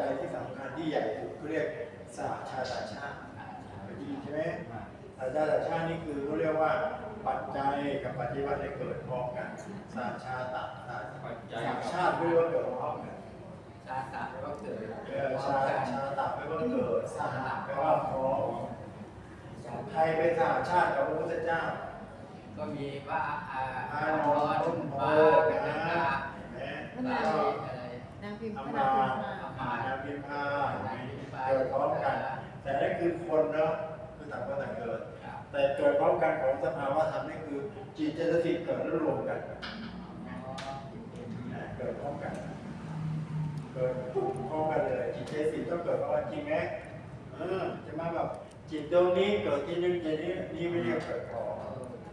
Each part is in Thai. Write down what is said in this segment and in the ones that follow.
จัยที่สำคัญที่ใหญ่สุดเขาเรียกสหชาติชาติเคยได้ยินใช่ไหมสหชาติชาตินี่คือเขาเรียกว่าปัจจัยกับปฏิวัติให้เกิดพร้อมกันสหชาติสหปัจจัยสหชาติไม่รู้ว่าเกิดพร้อมกันชาตะแปลว่าเกิดเออชาชาตะไม่ว่าเกิดสหแปลว่าพร้อมใครเป็นสหชาติกับพระพุทธเจ้า ก็มีว่าอาอาอานนนท์ท์ต้นโพมานะกันตาแหมบาแล้วลีก็อะไรนางพิมพ์อาพระมานางพิมพ์มาอา นาพิมพาเกิดพร้อมกัน แต่นั่นคือคนเนาะคือต่างคนต่างเกิดครับแต่เกิดพร้อมกันของสภาวะธรรมนี่คือ จิตเจตสิกเกิดแล้วรวมกันนะเกิดพร้อมกัน เกิดปุ๊บพร้อมกันเลย จิตเจตสิกต้องเกิดพร้อมกันจริงไหมเออจะมาแบบจิตดวงนี้เกิดที่นึงจิตนี้นี่ไม่เรียกเกิดพร้อม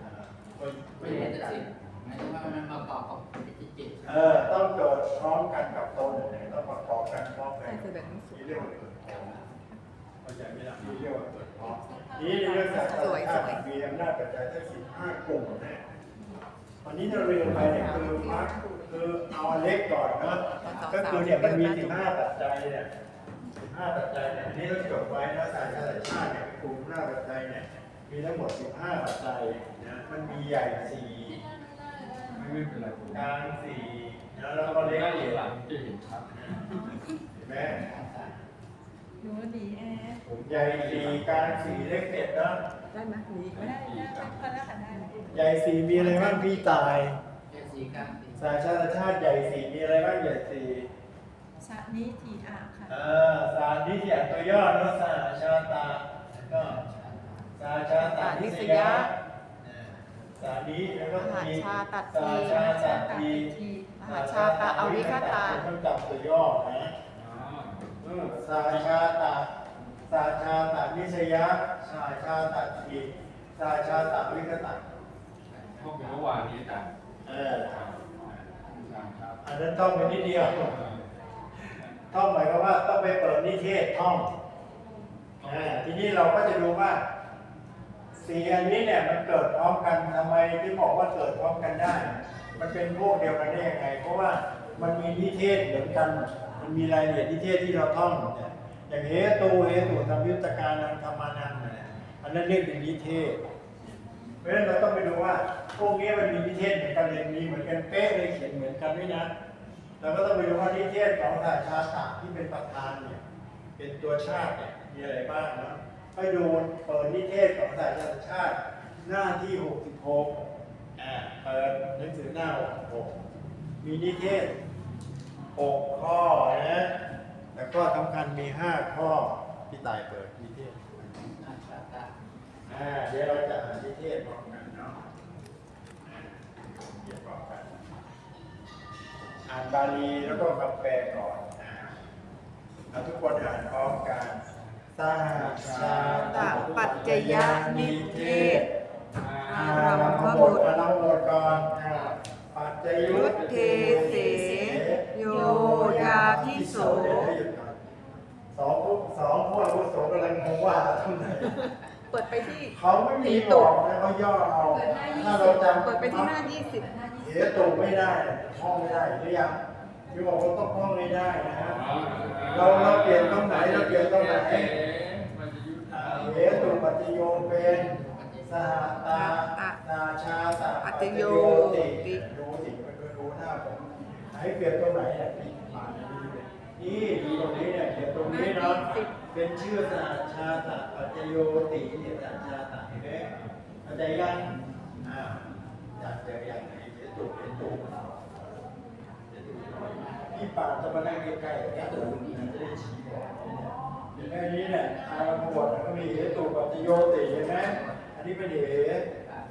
อ่าไม่ไม่ไม่เหเห็มืนอนแต่กันสิ่ง หมายถึงว่ามันประกอบกับจิตจิตเออต้องเกิดพร้อมกันกับตนเนี่ยต้องประกอบกันพร้อมกันใช่คือแบบหนังสือนี่เรียกว่าเกิดพร้อมเข้าใจไหมล่ะนี่เรียกว่าเกิดพร้อมนี่ในเรื่องการสวยสวยมีอำนาจปัจจัยทั้งสิบห้ากลุ่มนะวันนี้เราเรียนไปเนี่ยคือพักคือเอาอันเล็กก่อนเนาะก็คือเนี่ยมันมีสิบห้าปัจจัยเนี่ยสิบห้าปัจจัยเนี่ยอันนี้ต้องจดไว้นะสายชาติชาติเนี่ยกลุ่มห้าปัจจัยเนี่ยมีทั้งหมดสิบห้าปัจจัยนะมันมีใหญ่สี่ ไม่เป็นไรผมกลางสี่แล้วก็เล็กได้เจ็ดหลังจะเห็นชัดเห็นไหมหนูดีแอร์ผมใหญ่สี่กลางสี่เล็กเจ็ดนะได้ไหมหนีไหมได้ได้คนละค่ะได้ใหญ่สี่มีอะไรบ้างพี่ตายเจ็ดสี่กลางสี่สาชาติชาติใหญ่สี่มีอะไรบ้างใหญ่สี่ชานิทีอาค่ะเออสารนิสยตัวย่อเนาะสาชาตาแล้วก็สาชาตานิสยา มหาทีชาตัดสาทีชาตาทีมหาชาตะอวิคตาต้องจับตัวย่อนะเออสาชาตาสาชาตานิสยาสาชาตาทีสาชาตาวิคตาห้องเป็นเมื่อวานนี้อาจารย์เออครับครับอันนั้นท่องไปนิดเดียวท่องหมายความว่าต้องไปเปิดนิเทศท่องอ่าทีนี้เราก็จะดูว่า สี่อันนี้เนี่ยมันเกิดพร้อมกันทำไมที่บอกว่าเกิดพร้อมกันได้ มันเป็นพวกเดียวกันได้ยังไง เพราะว่ามันมีนิเทศเหมือนกัน มันมีรายละเอียดนิเทศที่เราท่องเนี่ยอย่างเหตุเหตุธรรมยุตการนังธรรมานังเนี่ยอันนั้นเรียกเป็นนิเทศ เพราะฉะนั้นเราต้องไปดูว่าพวกนี้มันมีนิเทศเหมือนกันเลยมีเหมือนกันเป๊ะเลยเขียนเหมือนกันด้วยนะเราก็ต้องไปดูว่านิเทศของสายชาตะที่เป็นประธานเนี่ยเป็นตัวชาติเนี่ยมีอะไรบ้างนะ ให้ดูเปิดนิเทศของสายชาติชาติ หน้าที่ 66อ่าเปิดหนังสือหน้า 66 มีนิเทศ 6 ข้อนะแล้วก็สำคัญมี 5 ข้อที่ตายเปิดนิเทศอ่าเดี๋ยวเราจะอ่านนิเทศพร้อมกันเนาะอ่าเดี๋ยวพร้อมกัน อ่านบาลีแล้วก็คำแปลก่อนอ่าทุกคนอ่านพร้อมกัน สาชาตะปัจจยนิเทศอารัมพบุตรอารัมพบุตรก่อนอ่าปัจจยุยุตทเทเสโยยาทิโสสองพวกสองพวกอุโสกำลังงงว่าทำไมเปิดไปที่เขาไม่มีบอกนะเขาย่อเอา ถ้าเราจำเปิดไปที่หน้า20เสียตูไม่ได้ท่องไม่ได้หรือยังที่บอกว่าต้องท่องไม่ได้นะฮะเราเราเปลี่ยนตรงไหนเราเปลี่ยนตรงไหน ตุปัจโยเป็นสหตานาชาตาปัจโยติติรู้สิมันก็รู้หน้าผมให้เปลี่ยนตรงไหนเนี่ยปิดมานี่ดูตรงนี้เนี่ยเปลี่ยนตรงนี้เนาะเป็นชื่อสหชาตาปัจโยติเนี่ยสหชาตาเห็นไหมเข้าใจยังอ่าอยากเจออย่างไหนเหตุเหตุพี่ป่าจะมานั่งใกล้ๆเนี่ยจะได้ชี้บอก อย่างนี้เนี่ยอารัมพบทก็มีเหตุปัจจโยติเห็นไหมอันนี้เป็นเหตุ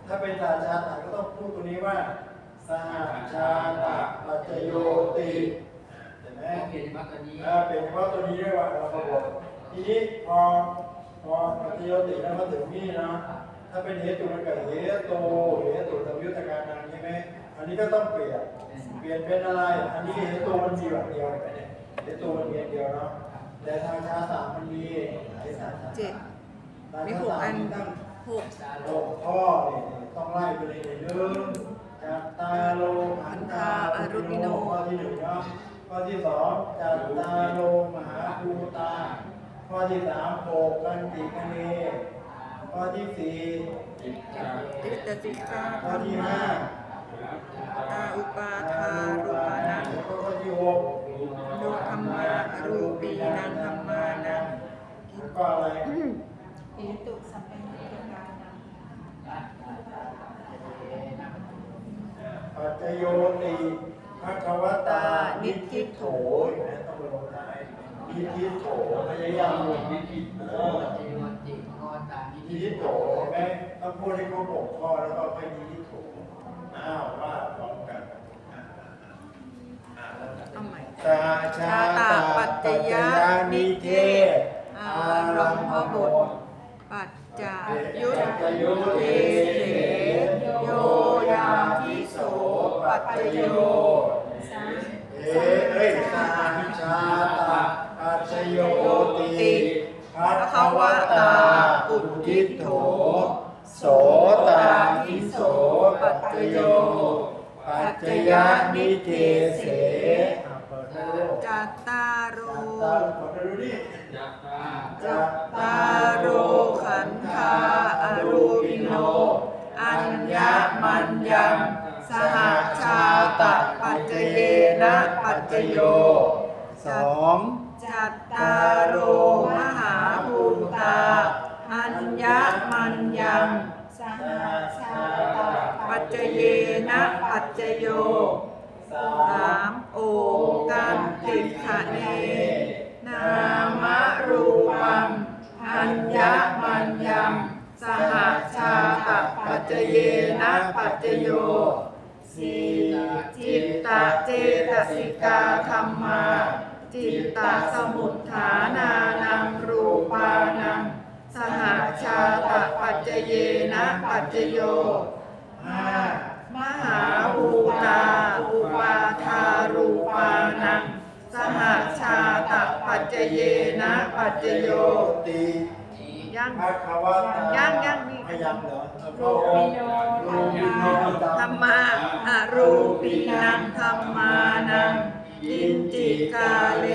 ถ้าเป็นสาชาตะก็ต้องพูดตัวนี้ว่าสหชาตะปัจจโยติเห็นไหมโอเคมาตัวนี้เออเป็นเฉพาะตัวนี้เรียกว่าอารัมพบททีนี้พอพอปัจจโยติแล้วมาถึงนี่นะถ้าเป็นเหตุมันเกิดเหตุเหตุธรรมยุตการนังใช่ไหมอันนี้ก็ต้องเปลี่ยนเปลี่ยนเป็นอะไร อันนี้เหตุมันมีแบบเดียวเลยเนี่ยเหตุมันมีอันเดียวเนาะ แต่ทางชาสามมันมีหลายสาขาเจ็ดทางมีชาหกสามอันมีตั้งหกหกข้อเนี่ยต้องไล่ไปเลยหนึ่งจัตตาโลหันตาอรุปิโนข้อที่หนึ่งเนาะข้อที่สองจัตตาโลมหาที่สามโภกันติกันเนข้อที่สี่จิตตาจิตติกาข้อที่ห้าตาอุปาทารูปานังแล้วก็ข้อที่หก ดูธรรมารูปีนังธรรมานังแล้วก็อะไรอิตุสัมปันติกานังปัจจโยติภควตานิทิโถนไหมต้องลงท้ายนิทิโถพยายามลงนิทิโถนินิทิโถแม่ต้องพูดให้ครบหกข้อแล้วก็ค่อยนิทิโถอ้าวว่าพร้อมกันอะอะอะเอาใหม่ ชาชาตาปัจจยานิเทศอารมพบุตรปัจจายุทธยุเทเสโยยาทิโสปัจจโยสามเอเอ้ยสาชาตาปัจจโยติภัทวตาอุทิโถโสตาทิโสปัจจโยปัจจยานิเทเสอะเปิดให้ดู จัตตาโร ตาเปิดให้ดูดิจัตตาจัตตาโรขันธาอรูปิโน อัญญมัญญังสหชาตะปัจเจเยนะปัจจโยสองจัตตาโรมหาภูตา อัญญมัญญังสหชาตาปัจเจเยนะปัจจโยสามโอกันติขะเนนัญญมัญญังสหชาตะปัจเจเยนะปัจจโยสีจิตตะเจตสิกาธรรมา จิตตะสมุทฐานานังรูปานังสหชาตะปัจเจเยนะปัจจโยห้ามหาภูตาอุปาทารูปานัง สหชาตปัจเจเยนะปัจจโยติ ยังภควตายังยังมีไม่ยังเหรอรูปิโนรูปิโนธรรมาอรูปินังธรรมานังกินจิกาเล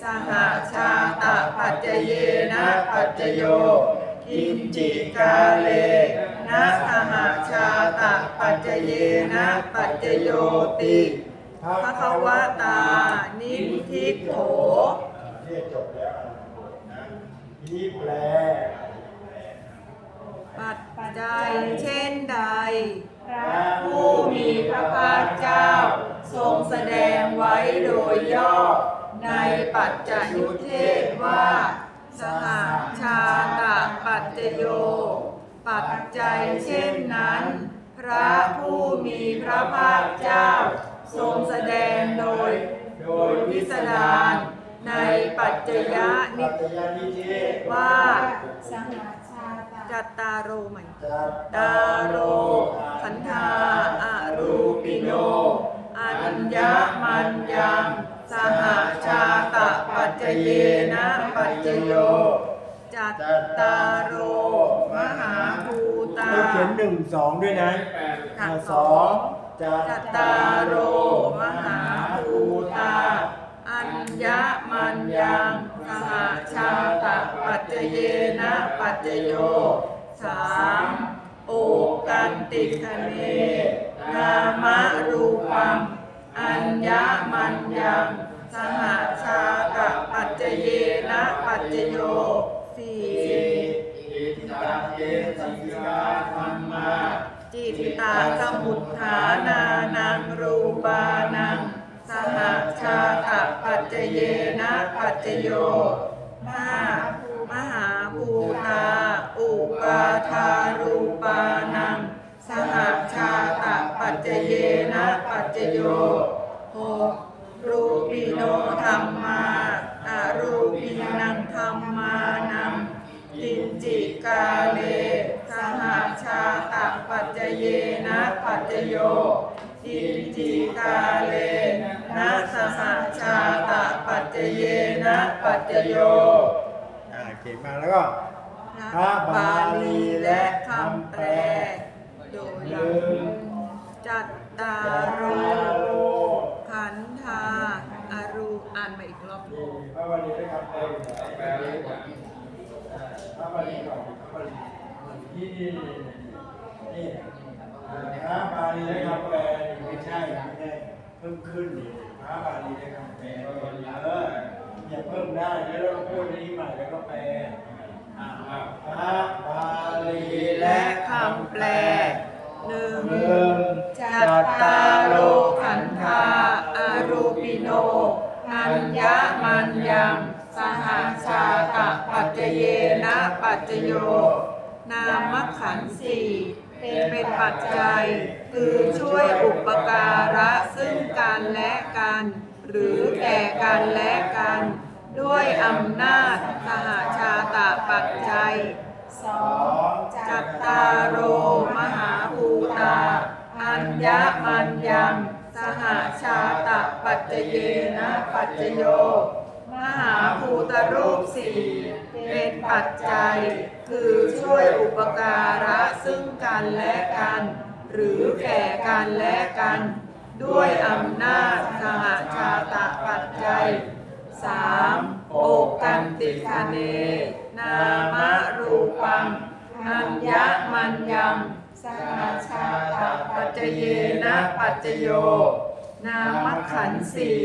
สหชาตะปัจเจเยนะปัจจโยกินจิกาเลนะสหชาตะปัจเจเยนะปัจจโยติภะภะคะวะตานิทิโถเรียกจบแล้วนะ นี่แปล ปัจจัยเช่นใด พระผู้มีพระภาคเจ้า ทรงแสดงไว้โดยย่อ ในปัจจยุเทศว่า สหชาตะปัจจโย ปัจจัยเช่นนั้น พระผู้มีพระภาคเจ้า ทรงแสดงโดย โดยพิสดาร ในปัจจยนิปัจจยานิเทศว่าสหชาตาจัตตาโรใหม่จัตตาโรขันธาอรูปิโน อัญญมัญญังสหชาตะปัจเจเยนะปัจจโยจัตตาโรมหาภูตาต้องเขียนหนึ่งสองด้วยนะแปดค่ะสองจัจัตตตาโรมหาภูตา อัญญมัญญังสหชาตปัจเจเยนะปัจจโยสามโอกันติคเนนามรูปังอัญญมัญญังสหชาตปัจเจเยนะปัจจโยสี่อิทิตาเจสิกาธรรมาจิตตาสมุทฐานานังรูปานัง สหชาต ปัจเจเยนะปัจจโยมามหาภูตา อุปาทารูปานัง สหชาตะปัจเจเยนะปัจจโยหกรูปิโนธรรมาอารูปินังธรรมานังกินจิกาเล สหชาตะปัจเจเยนะปัจจโยกินจิกาเล ปัจจโยอ่าเก่งมากแล้วก็พระบาลีและคำแปลโดยลำจัตตาโรขันธาอรูออ่านมาอีกรอบนี่พระบาลีได้คำแปลอยู่ไหนแปลเลยจ้ะอ่าพระบาลีก่อนพระบาลีนี่นี่นี่นี่อ่าพระบาลีได้คำแปลนี่ไม่ใช่ไม่ใช่เพิ่มขึ้นนี่พระบาลีได้คำแปลเออ อย่าเพิ่มได้แล้วเราพูดนี้ใหม่แล้วก็แปลอ่าพระบาลีและคำแปลหนึ่งจัตตาโลขันธาอารูปิโนอัญญมัญญังสหาชาตะปัจเจเยนะปัจจโย นามขันธ์สี่เป็นปัจจัย คือช่วยอุปการะซึ่งกันและกัน หรือแก่กันและกัน ด้วยอำนาจสหชาตะปัจจัยสองจัตตาโรมหาภูตา อัญญมัญญัง สหชาตะปัจเจเยนะปัจจโย มหาภูตรูปสี่เป็นปัจจัย คือช่วยอุปการะซึ่งกันและกัน หรือแก่กันและกัน ด้วยอำนาจสหชาตะปัจจัยสามโอกันติคเน นามรูปังอัญญมัญญังสหชาตะปัจเจเยนะปัจจโย นามขันธ์สี่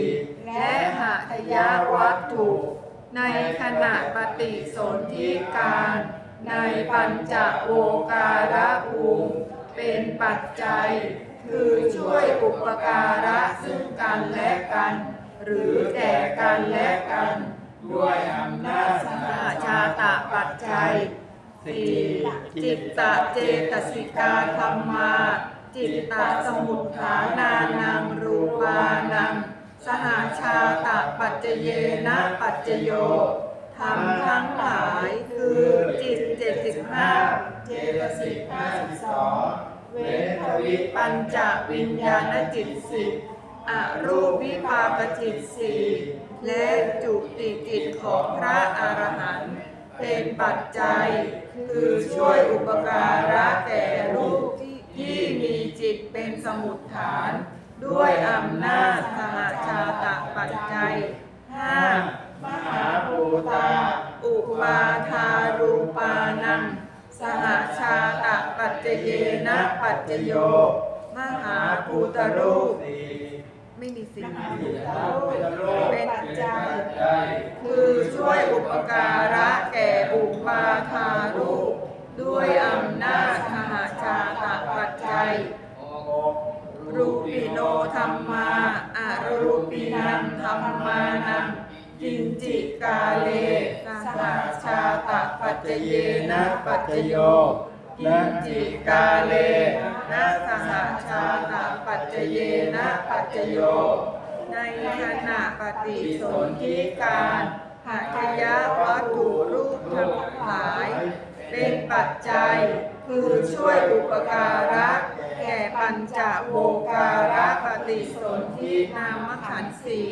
และหาทยาวัตถุ ในขณะปฏิสนธิการ ในปัญจโวการะภูมิเป็นปัจจัย คือช่วยอุปการะซึ่งกันและกัน หรือแก่กันและกัน ด้วยอำนาจสหชาตะปัจจัยสี่จิตตะเจตสิกาธรรมา จิตตะสมุทฐานานังรูปานัง สหชาตะปัจเจเยนะปัจจโยธรรมทั้งหลายคือจิตเจ็ดสิบห้าเจตสิกห้าสิบสอง เวทวิปัญจวิญญาณจิตสิอรูปวิภาคจิตสี่และจุติจิตของพระอรหันต์เป็นปัจจัย คือช่วยอุปการะแก่รูปที่มีจิตเป็นสมุทฐาน ด้วยอำนาจสหชาตะปัจจัยห้ามหาภูตา อุปาทารูปานัง สหชาตะปัจเจเยนะปัจจโย มหาภูตรูปไม่มีสิ่งสี่ภูตรูปเป็นปัจจัยคือช่วยอุปการะแก่อุปาทารูป ด้วยอำนาจสหชาตะปัจจัยรูปิโนธรรมาอารูปินังธรรมานังกินจิกาเล จเจเยนะปัจจโยกิจิกาเลนะสหชาตะปัจเจเยนะปัจจโย ในขณะปฏิสนธิการหัตยะวัตถุรูปทั้งหลาย เป็นปัจจัยคือช่วยอุปการะ แก่ปัญจโวการะปฏิสนธินามขันธ์สี่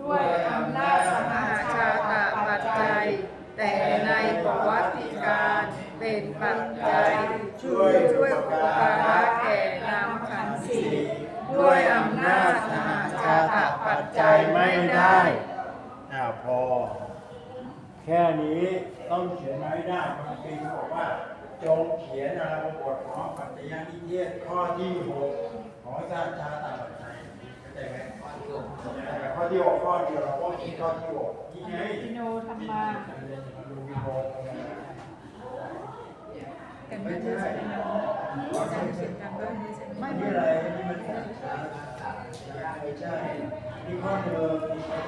ด้วยอำนาจสหชาตะปัจจัย แต่ในประวัติการเป็นปัจจัยช่วยช่วยอุปการะแก่นามขันธ์สี่ด้วยอำนาจสหชาตะปัจจัยไม่ได้อ่าพอ แค่นี้ต้องเขียนไว้ได้บางทีบอกว่า จงเขียนอารบทของปัจจัยนิเทศข้อที่หกของชาติชาตปัจจัย ใจไหมแต่ข้อที่หกข้อเดียวเราก็มีข้อที่หกนี่ไงปิโนธรรมาดูวิโรจน์กันบ้านเยอะใช่ไหมอาจารย์เขียนกันบ้านเยอะใช่ไหมไม่มีอะไรนี่มันไม่ใช่นี่ข้อเดิมมีข้อ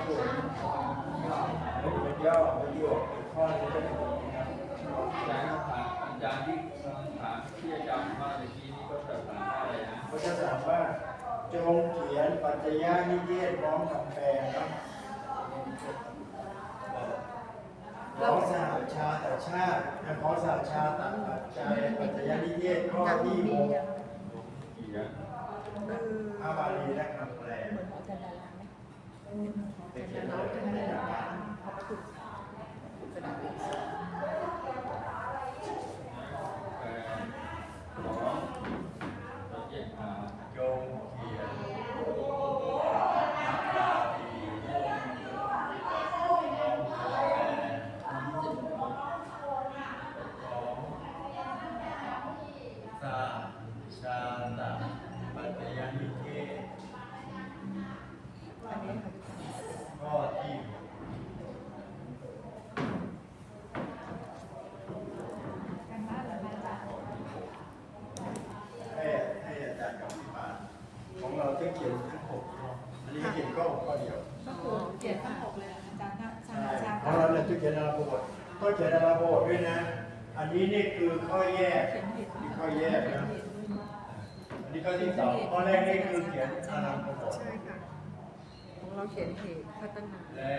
ถูกเป็นย่อเป็นโยกข้อนี้จะเป็นนะครับอาจารย์ถามอาจารย์ที่ถามที่อาจารย์มาเมื่อกี้นี้ก็จะถามว่าอะไรนะเขาจะถามว่า จงเขียนปัจจยานิเทศพร้อมคำแปลเนาะขอสหชาติชาติขอสหชาติปัจจัยปัจจยานิเทศข้อที่หกเขียนเอออาบาลีและคำแปลไปเขียนเลย ขียนทั้งหกอันนี้เขียนก็ข้อเดียวก็คือเขียนทั้งหกเลยเหรออาจารย์นะใช่เพราะเราเนี่ยจะเขียนอาราบทก็เขียนอาราบทด้วยนะ อันนี้นี่คือข้อแยกนี่ข้อแยกนะอันนี้ข้อที่สองข้อแรกนี่คือเขียนอาราบทใช่ค่ะของเราเขียนเหตุพัฒนาและ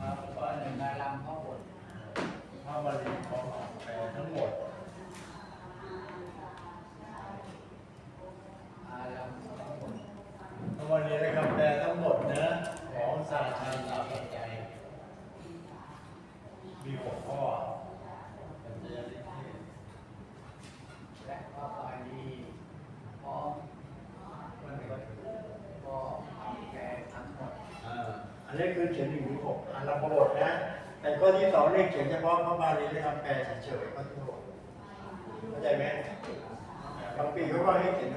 มาข้อหนึ่งนารามข้อบทข้อบาลีของแปลทั้งหมด พระบาลีและคำแปลทั้งหมดนะ ของศาสตร์ชาปัจจัยมีหกข้อปัจจัยนิเทศและพระบาลีพร้อมก็ทำแก่ทั้งหมดอ,อันนี้คือเขียนหนึ่งถึงหกอันละบทนะ แต่ข้อที่สองเนี่ยเขียนเฉพาะพระบาลีและคำแปลเฉยๆข้อที่หกเข้าใจไหมบางปีเขาก็ให้เขียน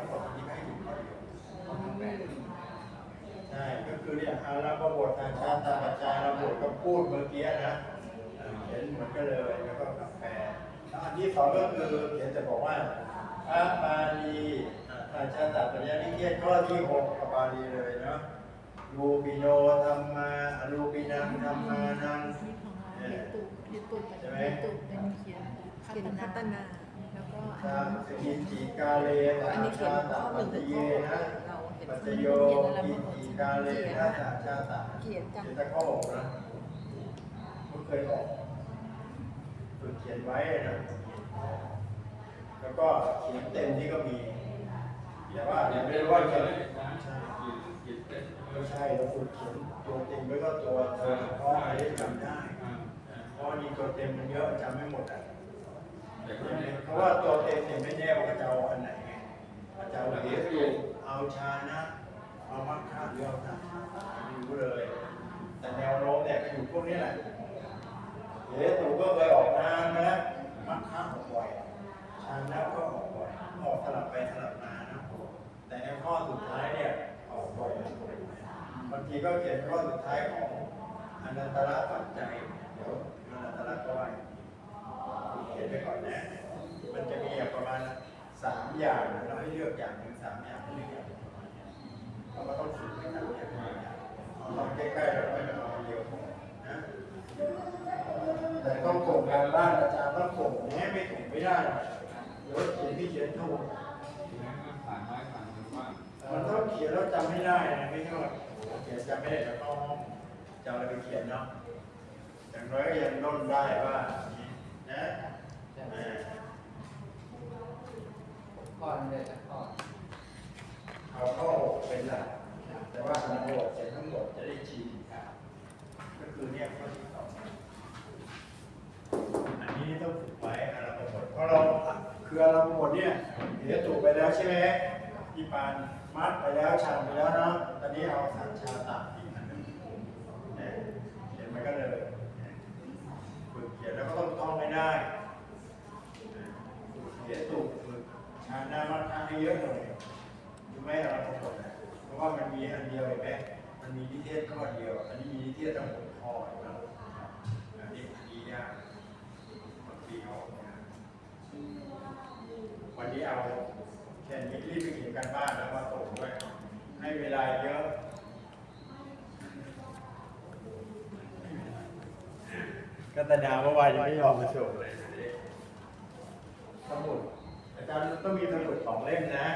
พูดเมื่อกี้นะเออเขียนเหมือนกันเลยแล้วก็คำแปลแล้วอันที่สองก็คือเขียนแต่บอกว่าพระบาลีทางชาติปัจจัยนิเทศข้อที่หกกับบาลีเลยเนาะรูปิโนธรรมาอรูปินังธรรมานังที่ของเราเรียนตุเรียนตุเป็นเรียนตุเป็นเขียนเขียนพัฒนาแล้วก็ตามสกินจิกาเลอันนี้เขียนตาข้อหปันึ่จงจถึงเยข้อหกนะเราเห็นปัจจโยกินจิกาเลนะสาชาตาเขียนจังเขียนแต่ข้อหกนะไม่ เคยบอกฝึกเขียนไว้นะแล้วก็เขียนเต็มที่ก็มีอย่าว่าอย่าไม่รู้ว่าเขียนใช่เต้นไม่ใช่เราฝึกเขียนตัวเต็มไว้ก็ตัวเธอเพราะอะไรจำได้เพราะนี่ตัวเต็มมันเยอะจำไม่หมดอะเพราะว่าตัวเต็มเนี่ยไม่แน่ว่าจะเอาอันไหนอาจจะเอาเหรียญอยู่เอาชานะเอามักค่าหรือเอาทาไม่รู้เลย แต่แนวโน้มเนี่ยก็อยู่พวกนี้แหละ เหรียญตู่ก็เคยออกนานมาแล้วมักค่าออกบ่อยชานะก็ออกบ่อยออกสลับไปสลับมานะแต่ในข้อสุดท้ายเนี่ยออกบ่อยบางทีก็เขียนข้อสุดท้ายของอนันตระปัจจัยเดี๋ยวอนันตระก็ว่าเขียนไปก่อนนะมันจะมีอย่างประมาณสามอย่างเราให้เลือกอย่าง จำอะไรไปเขียนเนาะอย่างน้อยก็ยังน้นได้ว่านะใช่ไหมอ่าข้อนี้เลยสักข้อเอาข้อหกเป็นหลักแต่ว่าทั้งหมดเสร็จทั้งหมดจะได้ชินก็คือเนี่ยข้อที่สองอันนี้ต้องฝึกไว้อาราบทเพราะเราคืออาราบทเนี่ยเดี๋ยวถูกไปแล้วใช่ไหมที่ปานมัดไปแล้วชันไปแล้วนะตอนนี้เอาสัญชาตะอีกอันหนึ่งเนี่ยเขียนมันก็เลยฝึกเขียนแล้วก็ต้องท่อง ได้เขียนถูกฝึกชาหน้ามัดข้างให้เยอะหน่อยรู้ไหมเราทั้งหมดนะเพราะว่ามันมีอันเดียวเห็นไหมมันมีนิเทศข้อเดียว อันนี้มีนิเทศทั้งหมดข้อนะอันนี้อันนี้ยากบางทีออกมาวันนี้เอาแค่นี้รีบไปเขียนการบ้านแล้วมาส่งด้วยให้เวลาเยอะ กัตนาเมื่อวานยังไม่ยอมมาส่งเลยสมุดอาจารย์ต้องมีสมุดสองเล่มนะ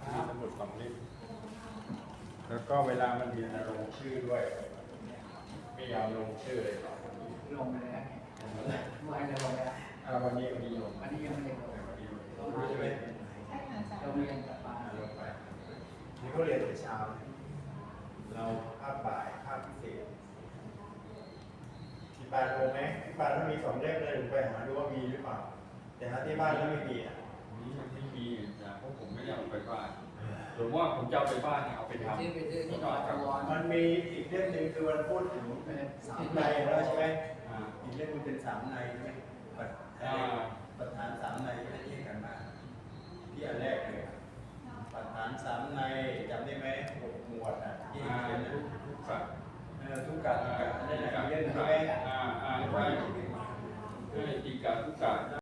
มีสมุดสองเล่ม แล้วก็เวลามันเรียนอะลงชื่อด้วย ไม่ยอมลงชื่อเลยลงไปแล้วเมื่อวานจะลงแล้วอ่าวันนี้วันนี้ลงวันนี้ยังไม่ได้ลงวันนี้ลงรู้ใช่ไหมใช่ค่ะอาจารเราย์เรียนกับปาอ่าลงไปนี่เขาเรียนแต่เช้า เราภาคบ่ายภาคพิเศษที่ บ้านลงไหมที่บ้านต้องมีสองเล่มเลยผมไปหาดูว่ามีหรือเปล่า แต่ถ้าที่บ้านแล้วไม่มีอะนี่มันไม่มีแต่เพราะผมไม่ได้เอาไปบ้านหรือว่าผมจะเอาไปบ้านเนี่ยเอาไปทำซื้อไปซื้อที่นอนตะวันมันมีอีกเล่มหนึ่งคือมันพูดถึงสามในแล้วใช่ไหมอ่าอีกเล่มมันเป็นสามในใช่ไหมประอ่าประธานสามในที่ได้เรียกกันมาที่อันแรกเลยอะประธานสามในจำได้ไหมหกหมวดอะที่อ่าเขียนนะ ทุกกะทุกกรเล่นอะไรเล่นอะไอ่าอ่าใช่ใช่จิกกรทุกการ